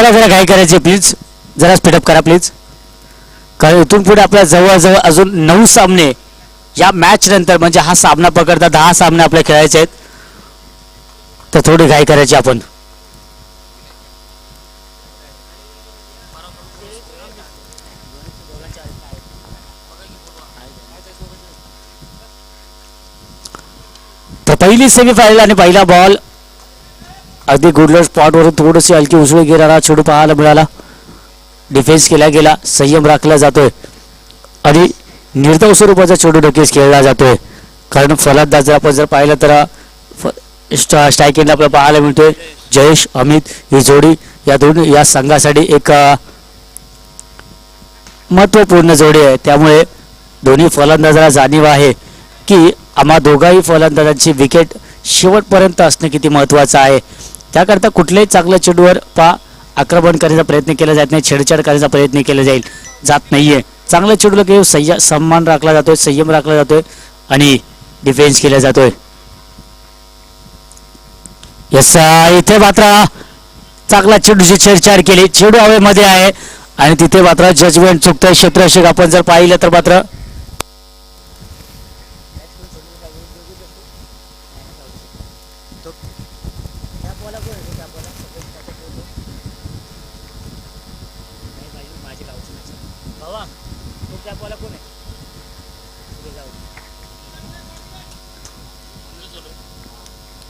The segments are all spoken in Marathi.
चला जरा घाई करायची प्लीज जरा स्पीडअप करा प्लीज कारण इथून पुढे आपल्या जवळजवळ अजून नऊ सामने या मॅच नंतर म्हणजे हा सामना पकडता दहा सामने आपल्या खेळायचे आहेत. तर थोडी घाई करायची आपण. तर पहिली सेमीफायनल आणि पहिला बॉल अगदी गुडलर स्पॉटवरून थोडीशी हलकी उसळी गेलेला चेडू पाहायला मिळाला. डिफेन्स केला गेला. संयम राखला जातोय. आणि निर्धाव स्वरूपाचा चेडू नक्कीच खेळला जातोय. कारण फलंदाज जर आपण जर पाहिलं तर स्ट्राईक आपल्याला पाहायला मिळतोय. जयेश अमित ही जोडी या दोन या संघासाठी एक महत्त्वपूर्ण जोडी आहे. त्यामुळे दोन्ही फलंदाजाला जाणीव आहे की आम्हा दोघाही फलंदाजांची विकेट शेवटपर्यंत असणं किती महत्त्वाचं आहे. त्याकरता कुठल्याही चांगल्या चेंडूवर पा आक्रमण करण्याचा प्रयत्न केला जात नाही छेडछाड करण्याचा प्रयत्न केला जाईल जात नाहीये. चांगल्या चेंडूला काही सय्या सन्मान राखला जातोय संयम राखला जातोय आणि डिफेन्स केला जातोय. यस इथे मात्र चांगला चेंडूची छेडछाड केली. चेंडू हवेमध्ये आहे आणि तिथे मात्र जजमेंट चुकतंय. क्षेत्ररक्षक आपण जर पाहिलं तर मात्र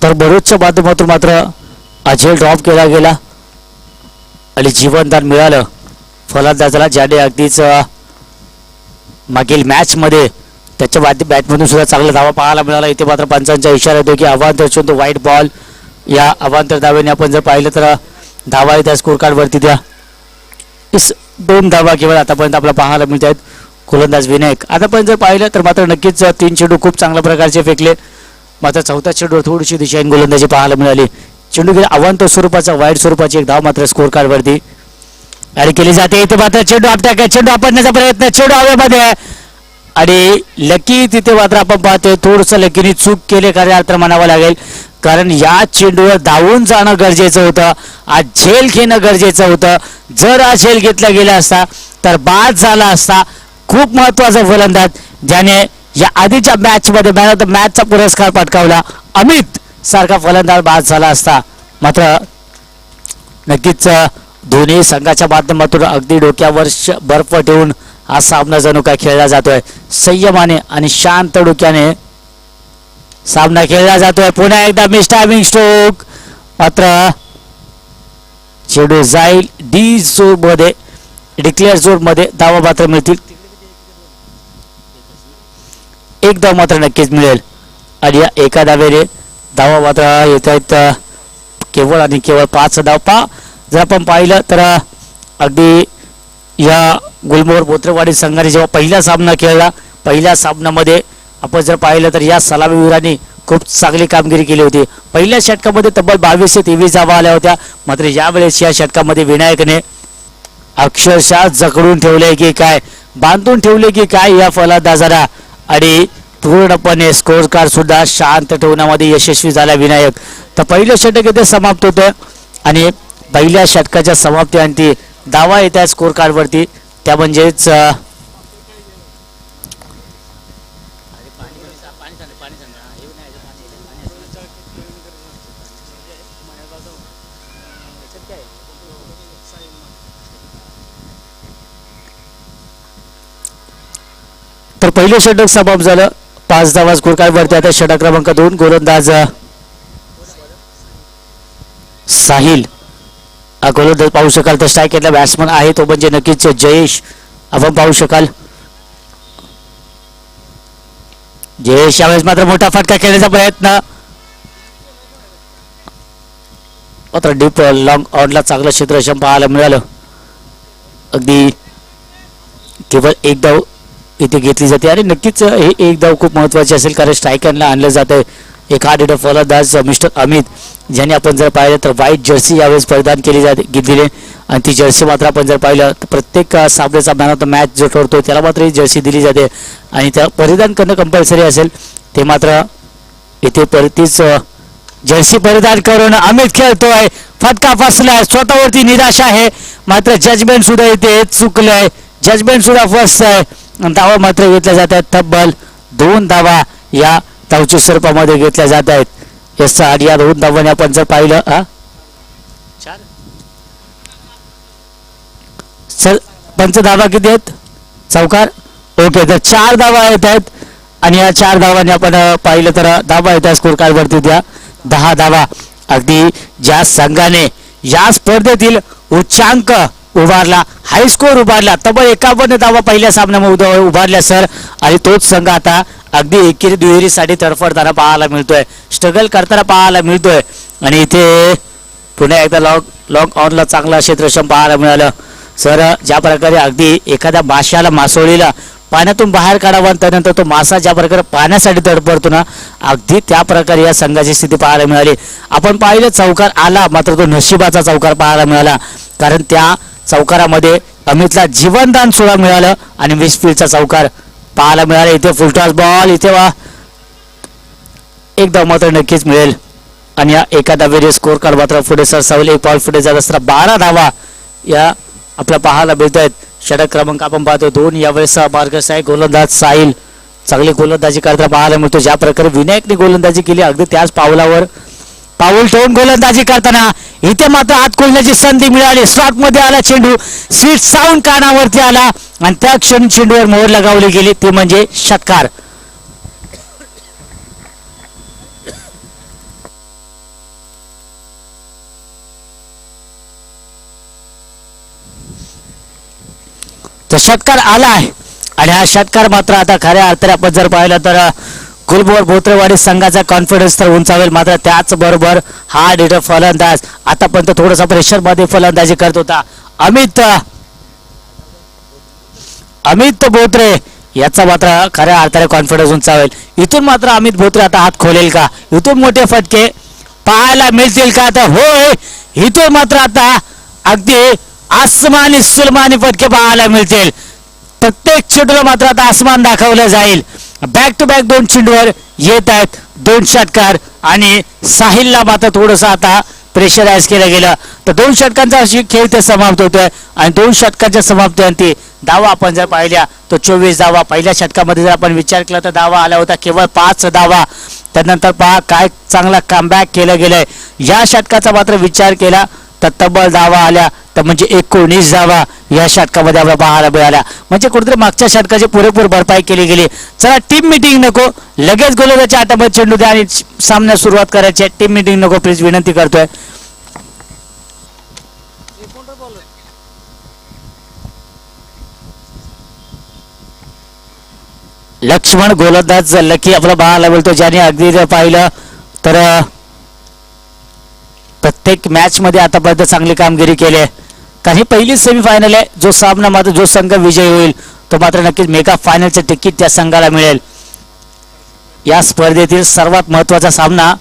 तर बरोजच्या माध्यमातून मात्र अजय ड्रॉप केला गेला. आणि जीवनदान मिळालं. फलंदाजाला ज्याने अगदीच मागील मॅचमध्ये त्याच्या बॅट बॅटमधून सुद्धा चांगला धावा पाहायला मिळाला. इथे मात्र पंचांचा इशारा येतो की अवांतर चुंत व्हाईट बॉल या अवांतर धाव्याने आपण जर पाहिलं तर धावा आहे त्या स्कोर कार्डवरती त्या. इस दोन धावा केवळ आतापर्यंत आपल्याला पाहायला मिळत आहेत गोलंदाज विनायक. आतापर्यंत जर पाहिलं तर मात्र नक्कीच तीन चेंडू खूप चांगल्या प्रकारचे फेकले. मात्र चौथ्या चेंडूवर थोडीशी दिशाहीन गोलंदाजी पाहायला मिळाली. चेंडू गेला अवांत स्वरूपाचा वाईट स्वरूपाची एक धाव मात्र स्कोर कार्डवरती आणि केली जाते. इथे मात्र चेंडू आपल्या चेंडू आपटण्याचा प्रयत्न. चेंडू हवेमध्ये आहे. आणि लकी तिथे मात्र आपण पाहतोय. थोडस लकीने चूक केले खऱ्या अर्थ म्हणावं लागेल. कारण या चेंडूवर धावून जाणं गरजेचं होतं. आज झेल घेणं गरजेचं होतं. जर हा झेल घेतला गेला असता तर बाद झाला असता खूप महत्त्वाचा फलंदाज ज्याने या आधीच्या मॅच मध्ये मॅन ऑफ द मॅचचा पुरस्कार पटकावला. अमित सारखा फलंदाज बाद झाला असता. मात्र नक्कीच धोनी दोन्ही संघाच्या माध्यमातून अगदी डोक्यावर बर्फ ठेवून हा सामना जणू काय खेळला जातोय. संयमाने आणि शांत डोक्याने सामना खेळला जातोय. पुन्हा एकदा मिस टायमिंग स्ट्रोक मात्र चेडू जाईल डी झोनमध्ये डिक्लेअर झोनमध्ये धावा मात्र मिळतील. एक धाव मात्र नक्कीच मिळेल. आणि या एका धावेने धावा मात्र येत आहेत केवळ आणि केवळ पाच धाव पा. जर आपण पाहिलं तर अगदी या गुलमोहर बोत्रवाडी संघाने जेव्हा पहिला सामना खेळला पहिल्या सामन्यामध्ये आपण जर पाहिलं तर या सलामीवीरांनी खूप चांगली कामगिरी केली होती. पहिल्या षटकामध्ये तब्बल बावीस ते तेवीस धावा आल्या होत्या. मात्र यावेळेस या षटकामध्ये विनायकने अक्षरशः जकडून ठेवले की काय? बांधून ठेवले की काय या फलंदाजाला? आणि पूर्णपणे स्कोअर कार्ड सुद्धा शांत ठेवण्यामध्ये यशस्वी झाला विनायक. तर पहिलं षटक इथे समाप्त होतं आणि पहिल्या षटकाच्या समाप्तीअंती दावा येत आहे स्कोअर कार्डवरती त्या म्हणजेच तर पहिलं षटक समाप्त झालं. पाच धावा स्कोर वरती आता षटक क्रमांक दोन गोलंदाज साहिल. हा गोलंदाज पाहू शकाल तर स्ट्राईक केलेला बॅट्समन आहे तो म्हणजे नक्कीच जयेश. आपण पाहू शकाल. जयेश यावेळेस मात्र मोठा फटका खेळण्याचा प्रयत्न. मात्र डीप लॉंग ऑनला चांगलं क्षेत्र पाहायला मिळालं. अगदी केवळ एक धाव इथे घेतली जाते. आणि नक्कीच हे एक धाव खूप महत्त्वाची असेल कारण स्ट्रायकरला आणलं जात आहे एक हार्ड डेटा फलंदाज मिस्टर अमित ज्याने आपण जर पाहिलं तर व्हाईट जर्सी यावेळेस परिधान केली जाते घेतलेली आहे. आणि ती जर्सी मात्र आपण जर पाहिलं तर प्रत्येक सामन्याचा मॅन ऑफ द मॅच जो ठरतो त्याला मात्र ही जर्सी दिली जाते. आणि त्या परिधान करणं कंपल्सरी असेल ते मात्र इथे परतीच जर्सी परिधान करून अमित खेळतोय. फटका फसलाय स्वतःवरती निराशा आहे. मात्र जजमेंट सुद्धा इथे चुकलंय. जजमेंट सुद्धा फसत आहे धावा मात्र घेतल्या जात आहेत तब्बल दोन धावा या धावच्या स्वरूपामध्ये घेतल्या जात आहेत. एस आठ या दोन धावाने आपण जर पाहिलं हा चार. पंच धावा किती आहेत? चौकार. ओके तर चार धावा येत आहेत. आणि या चार धावांनी आपण पाहिलं तर धावा येत आहे स्कोर कार्ड वरती दहा धावा अगदी ज्या संघाने या स्पर्धेतील उच्चांक उभारला हाय स्कोर उभारला. तब्बल एकावन्न धावा पहिल्या सामन्यामध्ये उभारल्या सर. आणि तोच संघ आता अगदी एकेरी दुहेरीसाठी तडफडताना पाहायला मिळतोय. स्ट्रगल करताना पाहायला मिळतोय. आणि इथे पुन्हा एकदा लॉग लॉग ऑनला चांगला क्षेत्रक्षम पाहायला मिळालं. सर ज्या प्रकारे अगदी एखाद्या माशाला मासोळीला पाण्यातून बाहेर काढावा आणि त्यानंतर तो मासा ज्या प्रकारे पाण्यासाठी तडपडतो ना अगदी त्या प्रकारे या संघाची स्थिती पाहायला मिळाली. आपण पाहिलं चौकार आला मात्र तो नशिबाचा चौकार पाहायला मिळाला. कारण त्या चौकारामध्ये अमितला जीवनदान सुद्धा मिळालं आणि विस्फीलचा चौकार पाहायला मिळाला. इथे फुलटॉस बॉल इथे वा. एक धाव मात्र नक्कीच मिळेल. आणि या एका धावेने स्कोर कार्ड मात्र पुढे सरसावले. एक पॉल पुढे जात असताना बारा धावा या आपल्या पाहायला मिळत आहेत षटक क्रमांक आपण पाहतो. दोन यावेळेस मार्गस आहे गोलंदाज साहिल. चांगली गोलंदाजी करताना पाहायला मिळतो. ज्या प्रकारे विनायकने गोलंदाजी केली अगदी त्याच पावलावर. पाऊल ठेवून गोलंदाजी करताना इथे मात्र आत खोलण्याची संधी मिळाली. स्लॉटमध्ये आला चेंडू. स्वीट साऊंड कानावरती आला. आणि त्या क्षणी चेंडूवर मोहर लगावली गेली. ते म्हणजे षटकार. तर षटकार आहे. आणि हा षटकार मात्र आता खऱ्या अर्थाने आपण जर पाहिलं तर कुलभोर भोत्रेवाडी संघाचा कॉन्फिडन्स तर उंचावेल मात्र त्याचबरोबर हा डिटर फलंदाज. आतापर्यंत थोडासा प्रेशरमध्ये फलंदाजी करत होता. अमित अमित बोत्रे याचा मात्र खऱ्या अर्थाने कॉन्फिडन्स उंचावेल. इथून मात्र अमित बोत्रे आता हात खोलेल का? इथून मोठे फटके पाहायला मिळतील का? तर होय इथून मात्र आता अगदी आसमानी सुलमानी फटके पाहायला मिळतील. प्रत्येक चेंडूला मात्र आता आसमान दाखवलं जाईल. बॅक टू बॅक दोन चेंडूवर येत आहेत. दोन षटकार आणि साहिलला मात्र थोडंसं आता प्रेशराईज केलं गेलं. तर दोन षटकांचा अशी खेळ ते समाप्त होतोय. आणि दोन षटकांच्या समाप्तीअंती धावा आपण जर पाहिल्या तर चोवीस धावा पहिल्या षटकामध्ये जर आपण विचार केला तर धावा आला होता. केवळ पाच धावा त्यानंतर पहा काय चांगला कमबॅक केलं गेलंय. या षटकाचा मात्र विचार केला तर तब्बल धावा आल्या. तर म्हणजे एकोणीस धावा या षटकामध्ये आपल्याला पाहायला मिळाल्या म्हणजे कुठेतरी मागच्या षटकाची पुरेपूर भरपाई केली गेली. चला टीम मिटिंग नको. लगेच गोलंदाच्या हातामध्ये चेंडू द्या आणि सामना सुरुवात करायची आहे. टीम मिटिंग नको प्लीज विनंती करतोय. लक्ष्मण गोलंदाज लकी आपला पाहायला मिळतो. ज्याने अगदी जर पाहिलं तर प्रत्येक मॅच मध्ये आतापर्यंत चांगली कामगिरी केली आहे. कारण ही पहिलीच सेमीफायनल आहे. जो सामना मात्र जो संघ विजयी होईल तो मात्र नक्कीच मेगा फायनलचं तिकीट त्या संघाला मिळेल. या स्पर्धेतील सर्वात महत्त्वाचा सामना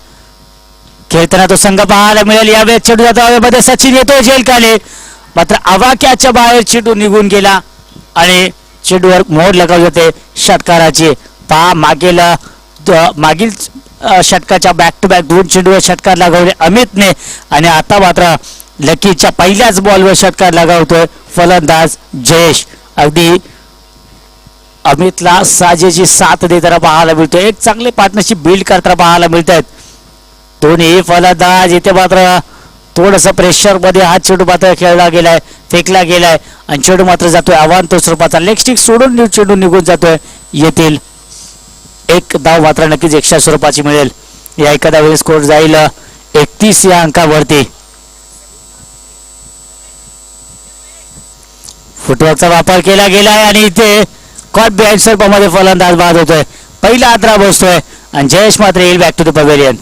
खेळताना तो संघ पाहायला मिळेल. यावेळेस चेंडू जातो. हवेमध्ये सचिन येतो. जेल काले मात्र अवाक्याच्या बाहेर चेंडू निघून गेला आणि चेंडूवर मोहर लगावली होते षटकाराची पहा मागील मागील षटकाच्या बॅक टू बॅक दोन चेंडूवर षटकार लगावले अमितने. आणि आता मात्र लकीच्या पहिल्याच बॉलवर षटकार लगावतोय फलंदाज जयेश. अगदी अमितला साजेची साथ देताना पाहायला मिळतोय. एक चांगले पार्टनरशिप बिल्ड करताना पाहायला मिळत आहेत दोन्ही फलंदाज इथे मात्र थोडस प्रेशरमध्ये हा चेंडू मात्र खेळला गेलाय फेकला गेलाय आणि चेंडू मात्र जातोय आव्हान तो स्वरूपाचा लेगस्टिक सोडून नि- चेंडू निघून जातोय येतील एक धाव मात्र नक्कीच एकशा स्वरूपाची मिळेल. या एखाद्या वेळेस स्कोर जाईल? एकतीस या अंकावरती. फुटवर्कचा वापर केला गेला आहे आणि इथे कॉट बिहाइंड स्वरूपामध्ये फलंदाज बाद होतोय. पहिला आद्रा बसतोय आणि जयेश मात्र येईल back to the pavilion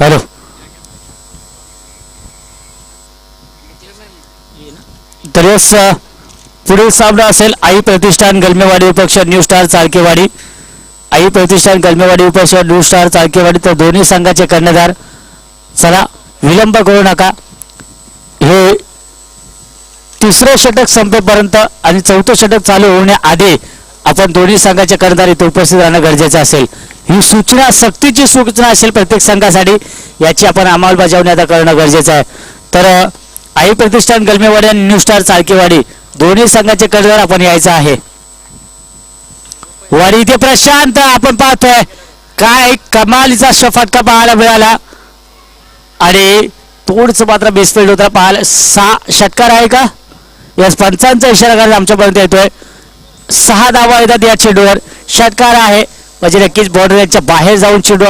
hello. तर यस पुढील सामना असेल आई प्रतिष्ठान गलमेवाडी विपक्ष न्यू स्टार चालकेवाडी. आई प्रतिष्ठान गलमेवाडी विपक्ष न्यू स्टार चालकेवाडी. तर दोन्ही संघाचे कर्णधार चला विलंब करू नका. हे तिसरं षटक संपेपर्यंत आणि चौथं षटक चालू होण्याआधी आपण दोन्ही संघाच्या कर्णधार इथे उपस्थित राहणं गरजेचं असेल. ही सूचना सक्तीची सूचना असेल प्रत्येक संघासाठी याची आपण अंमलबजावणी आता करणं गरजेचं आहे. तर आई प्रतिष्ठान गलमेवाडी आणि न्यू स्टार चाळकेवाडी दोन्ही संघाचे कर्णधार आपण यायचं आहे. वाडी इथे प्रशांत आपण पाहतोय. काय कमालीचा शफाटका पाहायला मिळाला. आणि थोडस मात्र बेसफिल्ड होता. पाहायला सहा षटकार आहे का? यस पंचांचा इशारा करायला आमच्यापर्यंत येतोय. सहा धावा येतात या चेंडूवर. षटकार आहे. म्हणजे नक्कीच बॉर्डरच्या बाहेर जाऊन चेंडू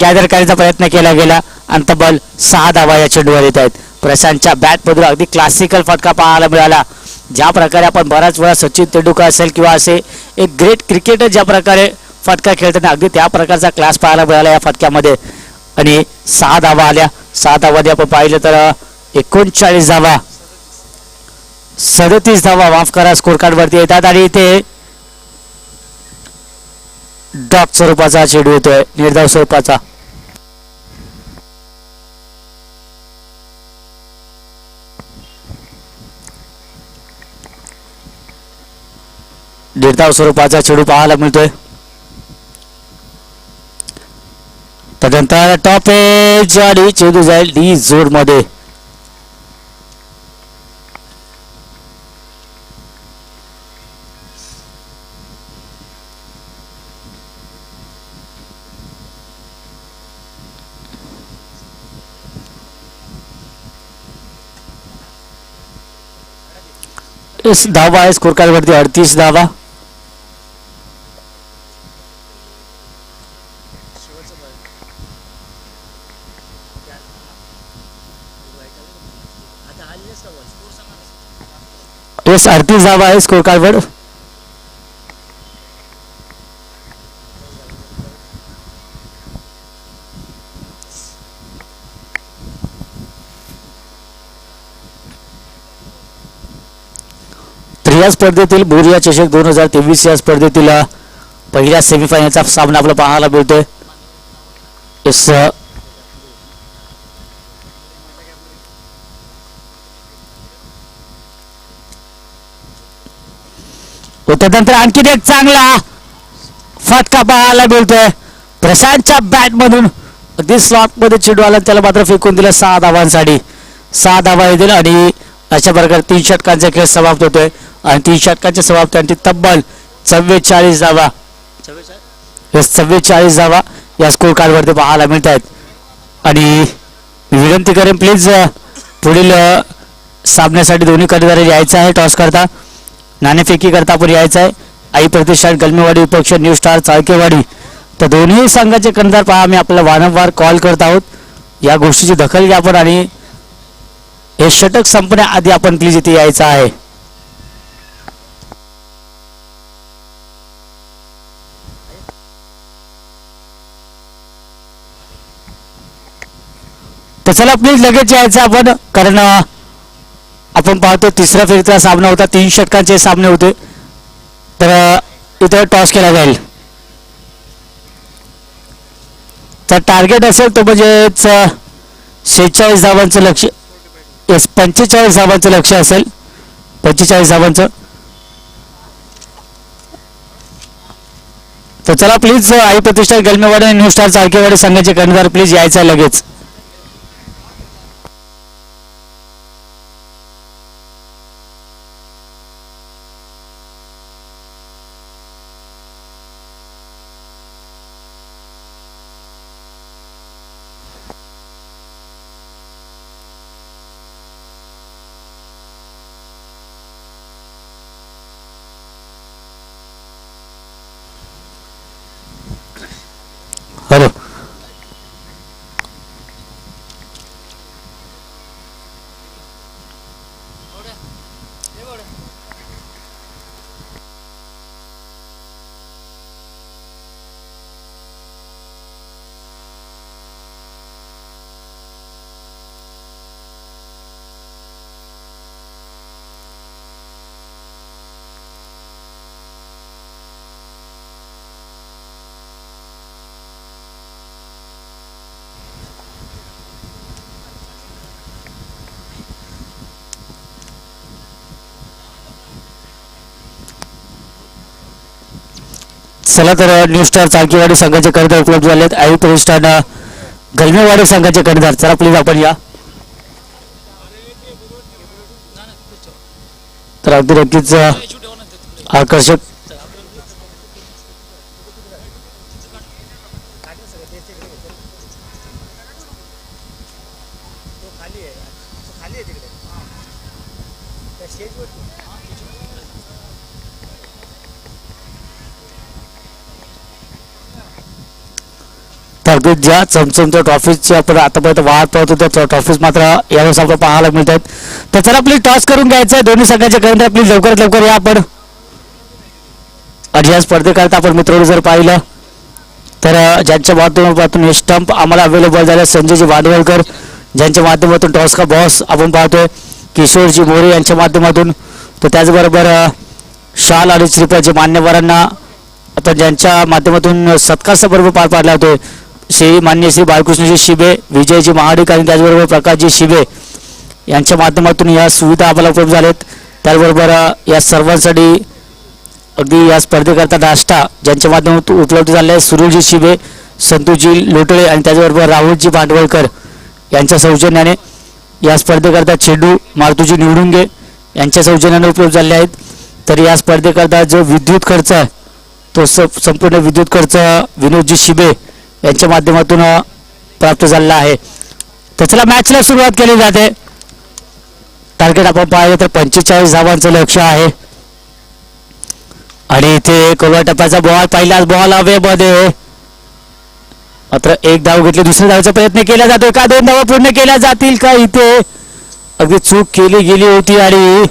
गॅदर करण्याचा प्रयत्न केला गेला. आणि तब्बल सहा धावा या चेंडूवर येत आहेत. प्रशांतच्या बॅटमधून अगदी क्लासिकल फटका पाहायला मिळाला. ज्या प्रकारे आपण बऱ्याच वेळा सचिन तेंडुलकर असेल किंवा असे एक ग्रेट क्रिकेटर ज्या प्रकारे फटका खेळताना अगदी त्या प्रकारचा क्लास पाहायला मिळाला या फटक्यामध्ये. आणि सहा धावा आल्या. सात धावामध्ये आपण पाहिलं तर एकोणचाळीस धावा सदतीस धावा माफ करा स्कोर कार्ड वरती येतात आणि इथे डॉट स्वरूपाचा चेडू येतोय निर्धाव स्वरूपाचा. निर्धाव स्वरूपाचा चेडू पाहायला मिळतोय. त्यानंतर टॉप एज आणि चेंडू जाईल डी जोड मध्ये धावा आहे स्कोर कार्ड वरती अडतीस धावा यस अडतीस धावा आहे स्कोर कार्डवर या स्पर्धेतील बोरिया चषक दोन हजार तेवीस या स्पर्धेतील पहिल्या सेमीफायनलचा सामना आपला पाहायला मिळतोय. येस त्यानंतर आणखीन एक चांगला फटका पाहायला मिळतोय. प्रशांतच्या बॅट मधून अगदी स्लॉटमध्ये आला त्याला मात्र फेकून दिलं सहा धावांसाठी सहा धावा येतील आणि अशा प्रकारे तीन षटकांचा खेळ समाप्त होतोय. आणि तीन षटकांच्या समाप्तीसाठी तब्बल चव्वेचाळीस धावा. चव्वेचाळीस? धावा या स्कोर कार्डवरती पाहायला मिळत आहेत आणि विनंती करेन प्लीज पुढील सामन्यासाठी दोन्ही कर्णधार यायचं आहे टॉस करता. नाणेफेकी करता आपण यायचं आहे आई प्रतिष्ठान गलमेवाडी उपक्ष न्यू स्टार चाळकेवाडी. तर दोन्ही संघाचे कर्णधार पहा आम्ही आपल्याला वारंवार कॉल करत आहोत. या गोष्टीची दखल घ्या आपण आणि हे षटक संपण्याआधी आपण प्लीज इथे यायचं आहे. तर चला प्लीज लगेच यायचं आपण कारण आपण पाहतो तिसऱ्या फेरीचा सामना होता. तीन षटकांचे सामने होते. तर इथं टॉस केला जाईल. तर टार्गेट असेल तो म्हणजेच शेहेचाळीस धावांचं लक्ष येस पंचेचाळीस धावांचं लक्ष असेल. पंचेचाळीस धावांचं. तर चला प्लीज आई प्रतिष्ठान गलमेवाडी आणि न्यू स्टार चारकेवाडी संघाचे कर्णधार प्लीज यायचं आहे लगेच हॅलो चला तर न्यू स्टार चालकीवाडी संघाचे कर्णधार उपलब्ध झाले आहेत आयुक्त अनुष्ठान गलमेवाडी संघाचे कर्णधार चला प्लीज आपण या. तर अगदी नक्कीच आकर्षक तर अगदी ज्या चमचमच्या ट्रॉफीजची आपण आतापर्यंत वाट पाहत होतो त्या ट्रॉफीज मात्र यावेळेस आपल्याला पाहायला मिळत आहेत तर चला आपली टॉस करून घ्यायचं आहे. दोन्ही संघाच्या कारण आपली लवकरात लवकर या आपण. आणि या स्पर्धेकरता आपण मित्रांनो जर पाहिलं तर ज्यांच्या माध्यमातून हे स्टंप आम्हाला अवेलेबल झाले संजयजी वाडवलकर ज्यांच्या माध्यमातून टॉस का बॉस आपण पाहतोय किशोरजी मोरे यांच्या माध्यमातून. तर त्याचबरोबर शाल आणि श्रीपाद जे मान्यवरांना आपण ज्यांच्या माध्यमातून सत्कार समारंभ पार पाडला होतोय श्री मान्य श्री बाळकृष्णजी शिबे विजयजी महाडिक आणि त्याचबरोबर प्रकाशजी शिबे यांच्या माध्यमातून या सुविधा आम्हाला उपलब्ध झाल्यात. त्याचबरोबर या सर्वांसाठी अगदी या स्पर्धेकरता नाश्ता ज्यांच्या माध्यमातून उपलब्ध झाले आहे सुनीलजी शिबे संतूजी लोटळे आणि त्याचबरोबर राहुलजी भांडवळकर यांच्या सौजन्याने या स्पर्धेकरता चेंडू मारुतीजी निवडुंगे यांच्या सौजन्याने उपलब्ध झाले आहेत. तर या स्पर्धेकरता जो विद्युत खर्च आहे तो स संपूर्ण विद्युत खर्च विनोदजी शिबे यांच्या माध्यमातून प्राप्त झालेला आहे. तर चला मॅचला सुरुवात केली जाते. टार्गेट आपण पाहिलं तर पंचेचाळीस धावांचं लक्ष आहे. आणि इथे कोलवा टप्प्याचा बॉल पहिलाच बॉल अवेमध्ये. मात्र एक धाव घेतली दुसऱ्या धावचा प्रयत्न केला जातो. का दोन धावा पूर्ण केल्या जातील का इथे? अगदी चूक केली गेली होती आणि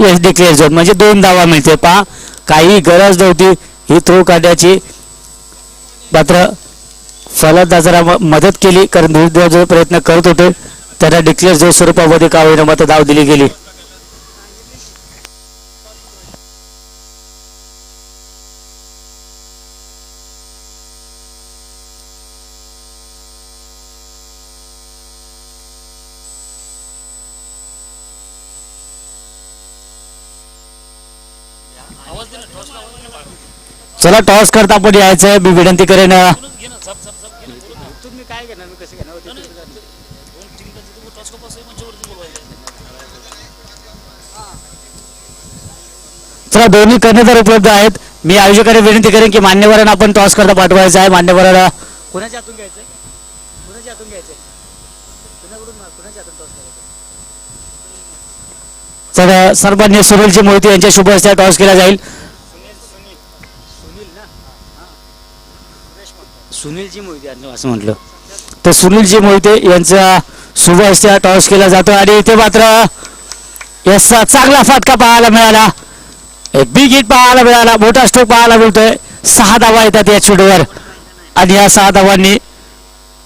यस डिक्लेअर झोन म्हणजे दोन धावा मिळते. पहा काही गरज नव्हती ही थ्रो काढण्याची. मात्र फलंदाजाला म- मदत केली कारण दुर्दैवाचा प्रयत्न करत होते. त्यांना डिक्लेअर झोन स्वरूपामध्ये का होईना मात्र धाव दिली गेली. चला टॉस करता आपण यायचंय मी विनंती करेन. अ, चला दोन्ही कर्णधार उपलब्ध आहेत मी आयोजकांना विनंती करेन की मान्यवरांना आपण टॉस करता पाठवायचं आहे. मान्यवरांना कोणाच्या हातून घ्यायचंय? कोणाच्या हातून घ्यायचंय? कुणाकडून कुणाच्या हातून टॉस करायचा? तर सर्वांनी सुनीलजी मोहिते यांच्या शुभ हस्ते टॉस केला जाईल. सुनीलजी मोहिते यांनी असं म्हटलं. तर सुनीलजी मोहिते यांचा शुभ टॉस केला जातो आणि इथे मात्र याचा चांगला फटका पाहायला मिळाला. बिग हिट पाहायला मिळाला. मोठा स्ट्रोक पाहायला मिळतोय. सहा धावा येतात या चेंडूवर आणि या सहा धावांनी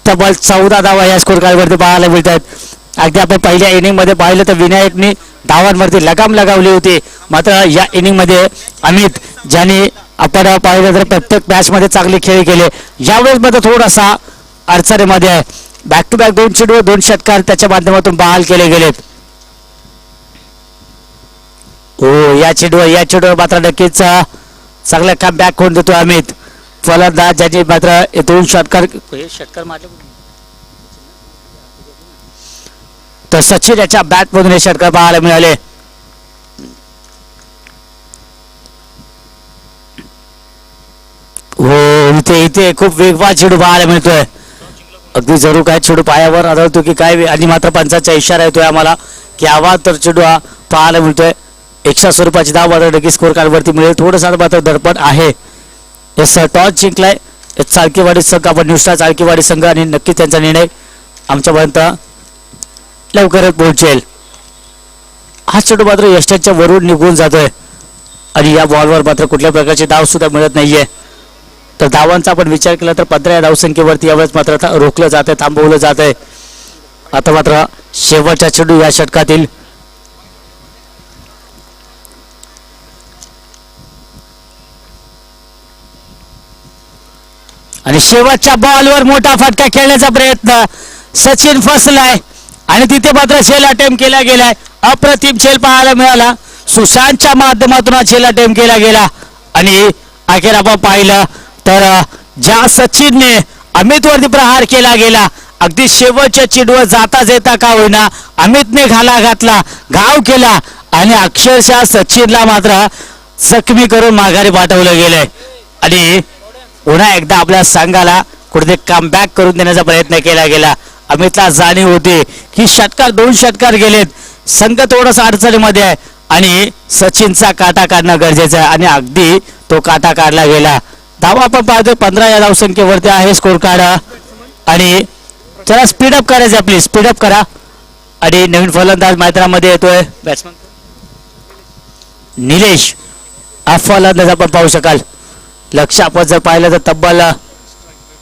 तब्बल चौदा धावा या स्कोर कार्डवरती पाहायला मिळत आहेत अगदी आपण पहिल्या इनिंगमध्ये पाहिलं तर विनायकने धावांवरती लगाम लगावली होती. मात्र या इनिंगमध्ये अमित ज्याने आपण पाहिलं तर प्रत्येक मॅचमध्ये चांगले खेळ केले. यावेळेस मध्ये थोडासा अडचणीमध्ये आहे. बॅक टू बॅक दोन चेंडू दोन षटकार त्याच्या माध्यमातून बहाल केले गेलेत हो या चेंडूवर या चेंडूवर मात्र नक्कीच चांगला काम बॅक होऊन देतो अमित. फलंदाज ज्याने मात्र हे दोन षटकार हे षटकार मारले कुठून? तर सचिन याच्या बॅट मधून हे षटकार पाहायला मिळाले. हो इथे इथे खूप वेगवान चेडू पाहायला मिळतोय. अगदी जरूर काय चेडू पायावर आढळतो की काय आणि मात्र पंचाचा इशारा येतोय आम्हाला की आवाज तर चेडू हा पाहायला मिळतोय. एकशे स्वरूपाची धाव मात्र नक्की स्कोर कार्डवरती मिळेल. थोडंसं मात्र दडपण आहे. S toss जिंकलाय. चालकीवाडी संघ आपण न्यूजला चालकीवाडी संघ आणि नक्की त्यांचा निर्णय आमच्यापर्यंत लवकरच पोहोचेल. हा चेंडू मात्र यष्टाच्या वरून निघून जातोय. आणि या बॉलवर मात्र कुठल्या प्रकारचे धाव सुद्धा मिळत नाहीये. तर धावांचा आपण विचार केला तर पंधरा या धावसंख्येवरती यावेळेस मात्र रोखलं जात आहे थांबवलं जात आहे आता मात्र शेवटच्या चेंडू या षटकातील आणि शेवटच्या बॉलवर मोठा फटका खेळण्याचा प्रयत्न सचिन फसलाय. आणि तिथे मात्र झेल अटेम्प केला गेलाय. अप्रतिम झेल पाहायला मिळाला. सुशांतच्या माध्यमातून हा झेल अटेम्प केला गेला. आणि अखेर आपण पाहिलं तर ज्या सचिनने अमितवरती प्रहार केला गेला अगदी शेवटच्या चिडवर जाता येता का होईना अमितने घाला घातला घाव केला आणि अक्षरशः सचिनला मात्र जखमी करून माघारी पाठवलं गेलंय. आणि पुन्हा एकदा आपल्या संघाला कुठेतरी कमबॅक करून देण्याचा प्रयत्न केला गेला. अमितला जाणीव होती की षटकार दोन षटकार गेलेत. संघ थोडासा अडचणीमध्ये आहे आणि सचिनचा काटा काढणं गरजेचं आहे आणि अगदी तो काटा काढला गेला. धावा आपण पाहतोय. पंधरा या धावसंख्येवरती आहे स्कोर कार्ड आणि चला स्पीडअप करायचं प्लीज स्पीडअप करा. आणि नवीन फलंदाज मैदानामध्ये येतोय. बॅट्समन निलेश हा फलंदाज आपण पाहू शकाल. लक्ष आपण जर पाहिलं तर तब्बल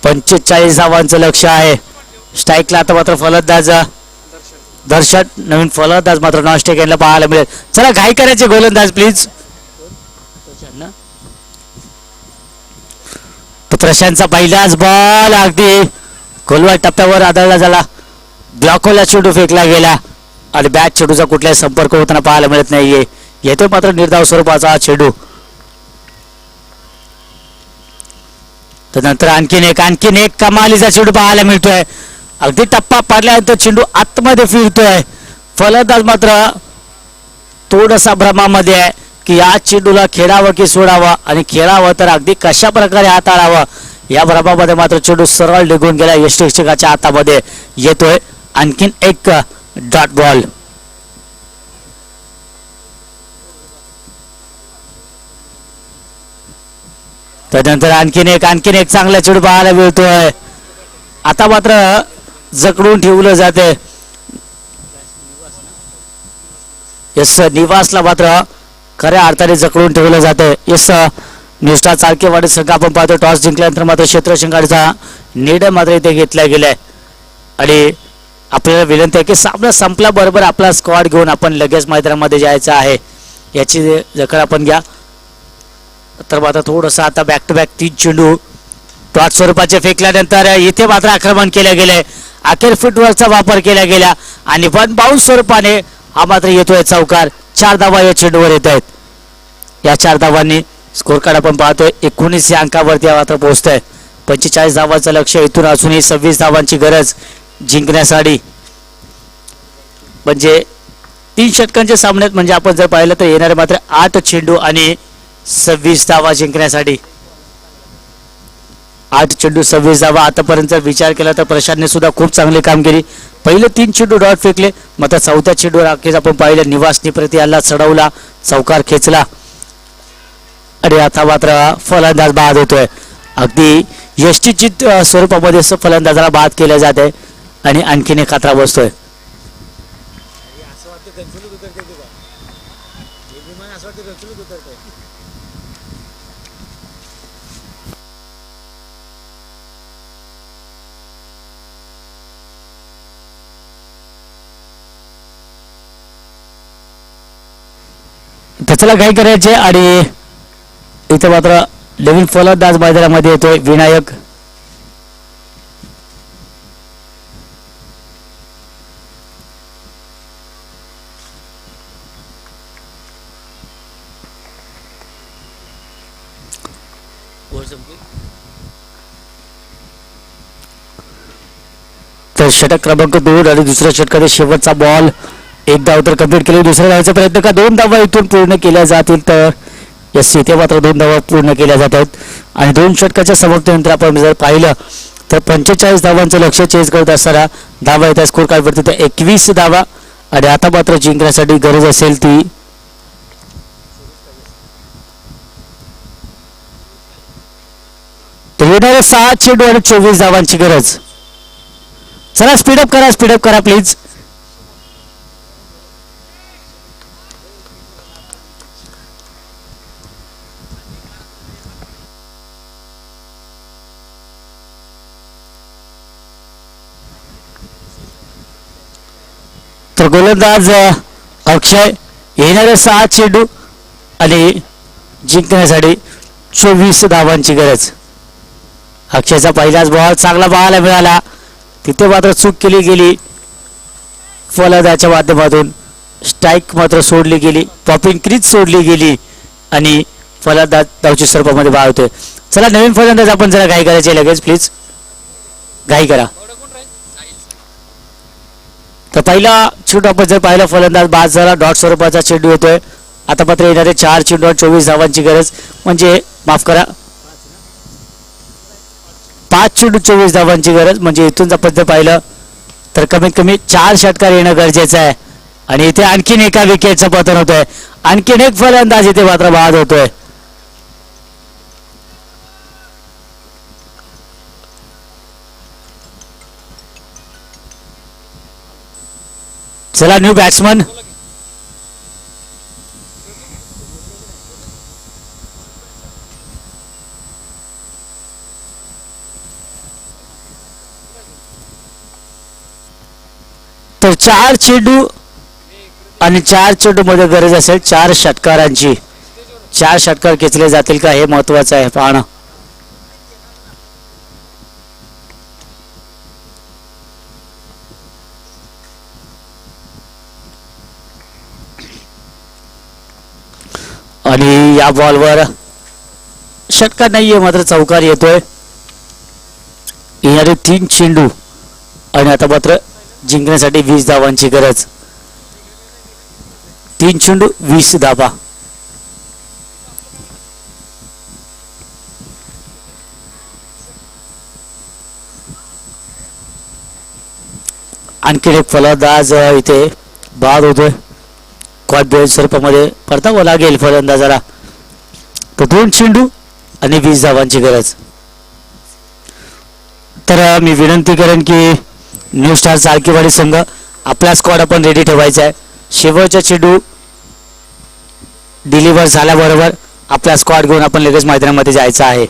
पंचेचाळीस धावांचं लक्ष आहे. स्ट्राईकला आता मात्र फलंदाज दर्शन नवीन फलंदाज मात्र नॉनस्टेक यांना पाहायला मिळेल. चला घाई करायचे गोलंदाज प्लीज प्रशांतचा पहिलाच बॉल अगदी खोलवा टप्प्यावर आदळला झाला. ब्लॉकोला चेंडू फेकला गेला. आणि बॅट चेंडूचा कुठलाही संपर्क होताना पाहायला मिळत नाहीये. येतो मात्र निर्धाव स्वरूपाचा हा चेंडू तर नंतर आणखीन एक आणखीन एक कमालीचा चेंडू पाहायला मिळतोय. अगदी टप्पा पडल्यानंतर चेंडू आतमध्ये फिरतोय. फलंदाज मात्र थोडासा भ्रमामध्ये आहे. की या चेंडूला खेळावं की सोडावं आणि खेळावं तर अगदी कशा प्रकारे हाताळावं या भ्रमामध्ये मात्र चेंडू सरळ निघून गेला. यष्टीक्षकाच्या हातामध्ये येतोय. आणखीन एक डॉट बॉल. त्यानंतर आणखीन एक आणखीन एक चांगला चेडू पाहायला मिळतोय. आता मात्र जकडून ठेवलं जाते यस निवासला मात्र खऱ्या अर्थाने जखडून ठेवलं जाते यस निष्ठा चालकेवाडी संघ आपण पाहतो टॉस जिंकल्यानंतर मात्र क्षेत्र शिंगाडीचा निर्णय मात्र इथे घेतला गेलाय. आणि आपल्याला विनंती आहे की सामना संपल्याबरोबर आपला स्क्वॉड घेऊन आपण लगेच मैदानामध्ये जायचं आहे. याची जखड आपण घ्या. तर मात्र थोडंसं आता बॅक टू बॅक तीन चेंडू टॉट स्वरूपाचे फेकल्यानंतर इथे मात्र आक्रमण केले गेले अखेर फुटवर्कचा वापर केला गेला आणि वन बाउन्स स्वरूपाने हा मात्र येतोय चौकार. चार धावा या चेंडूवर येत आहेत. या चार धावांनी स्कोर कार्ड आपण पाहतोय एकोणीस या अंकावरती हा मात्र पोहोचतोय. पंचेचाळीस धावांचं लक्ष इथून असूनही सव्वीस धावांची गरज जिंकण्यासाठी. म्हणजे तीन षटकांच्या सामन्यात म्हणजे आपण जर पाहिलं तर येणारे मात्र आठ चेंडू आणि सव्वीस धावा जिंकण्यासाठी. आठ चेंडू सव्वीस धावा आतापर्यंत विचार केला तर प्रशांतने सुद्धा खूप चांगली कामगिरी पहिले तीन चेंडू डॉट फेकले मग आता चौथ्या चेंडूवर अखेर आपण पाहिलं. निवासनी प्रति याला चढवला चौकार खेचला. आणि आता मात्र फलंदाज बाद होतोय. अगदी यष्टीचित स्वरूपामध्ये फलंदाजाला बाद केल्या आहे आणि आणखीन एक खतरा बसतोय. त्याच्याला काय करायचे आणि इथं मात्र नवीन फलंदाज मैदानामध्ये येतोय विनायक. तर षटक क्रमांक दोन आणि दुसऱ्या षटकाचे शेवटचा बॉल एक धाव तर कंप्लीट केली दुसऱ्या धावायचा प्रयत्न का दोन धावा इथून पूर्ण केल्या जातील तर. यस इथे मात्र दोन धावा पूर्ण केल्या जात आहेत. आणि दोन षटकाच्या समाप्तीनंतर आपण जर पाहिलं तर पंचेचाळीस धावांचं लक्ष चेंज करत असताना धावा येत्या स्कोर कार्डवरती तर एकवीस धावा आणि आता मात्र जिंकण्यासाठी गरज असेल ती. तर येणारे सहा चेंडू आणि चोवीस धावांची गरज. चला स्पीडअप करा स्पीडअप करा प्लीज तर गोलंदाज अक्षय येणारे सहा चेंडू आणि जिंकण्यासाठी चोवीस धावांची गरज. अक्षयचा पहिलाच बॉल चांगला पाहायला मिळाला. तिथे मात्र चूक केली गेली. फलंदाच्या माध्यमातून स्ट्राईक मात्र सोडली गेली. पॉपिंग क्रीज सोडली गेली. आणि फलंदाज धावची स्वरूपामध्ये बाद होतोय चला नवीन फलंदाज आपण जरा घाई करायची लगेच प्लीज घाई करा. तर पहिला चेंडू आपण जर पाहिला फलंदाज बाद झाला डॉट स्वरूपाचा चेंडू येतोय. आता मात्र येणारे चार चेंडू चोवीस धावांची गरज. म्हणजे माफ करा. पाच चेंडू चोवीस धावांची गरज. म्हणजे इथून आपण जर पाहिलं तर कमीत कमी चार षटकार येणं गरजेचं आहे. आणि इथे आणखीन एका विकेटचं पतन होतंय. आणखीन एक फलंदाज इथे मात्र बाद होतोय. चला न्यू बॅट्समन तर चार चेंडू आणि चार चेंडू मध्ये गरज असेल चार षटकारांची. चार षटकार खेचले जातील का हे महत्वाचं आहे पाहणं आणि या बॉलवर षटकार नाहीये मात्र चौकार येतोय. येणारे तीन चेंडू आणि आता मात्र जिंकण्यासाठी वीस धावांची गरज. तीन चेंडू वीस धाबा आणखीन एक फलंदाज इथे बाद होतोय. कॉट स्वरूपामध्ये परतावं लागेल फलंदाजाला. तर दोन चेंडू आणि वीस धावांची गरज. तर मी विनंती करेन की न्यू स्टार सारखीवाडी संघ आपला स्क्वॉड आपण रेडी ठेवायचा आहे. शेवटचा चेंडू डिलिव्हर झाल्याबरोबर आपला स्क्वॉड घेऊन आपण लगेच मैदानामध्ये जायचं आहे.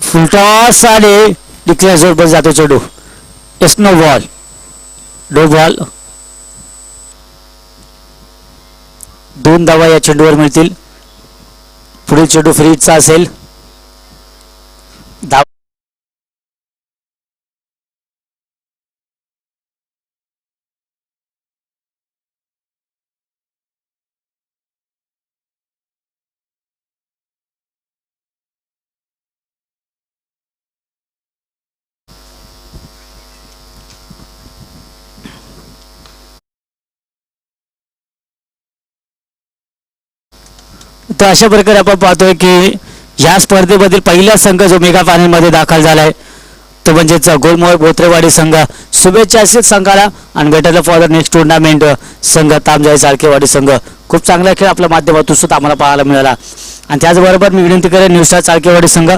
फुलटॉस आणि डिक्लेअर जोर जातो चेंडू. It's no wall. No wall. दोन धावा या चेंडूवर मिळतील पुढील चेंडू फ्रीजचा असेल धाव तर अशा प्रकारे आपण पाहतोय की या स्पर्धेमधील पहिला संघ जो मेगा फायनलमध्ये दाखल झालाय तो म्हणजेच गोलमोहर बोत्रेवाडी संघ शुभेच्छा असेल संघाला. आणि बेटर फॉर नेक्स्ट टुर्नामेंट संघ तामजाई साळकेवाडी संघ. खूप चांगला खेळ आपल्या माध्यमातून सुद्धा आम्हाला पाहायला मिळाला. आणि त्याचबरोबर मी विनंती करेन न्यू स्टार चाळकेवाडी संघ.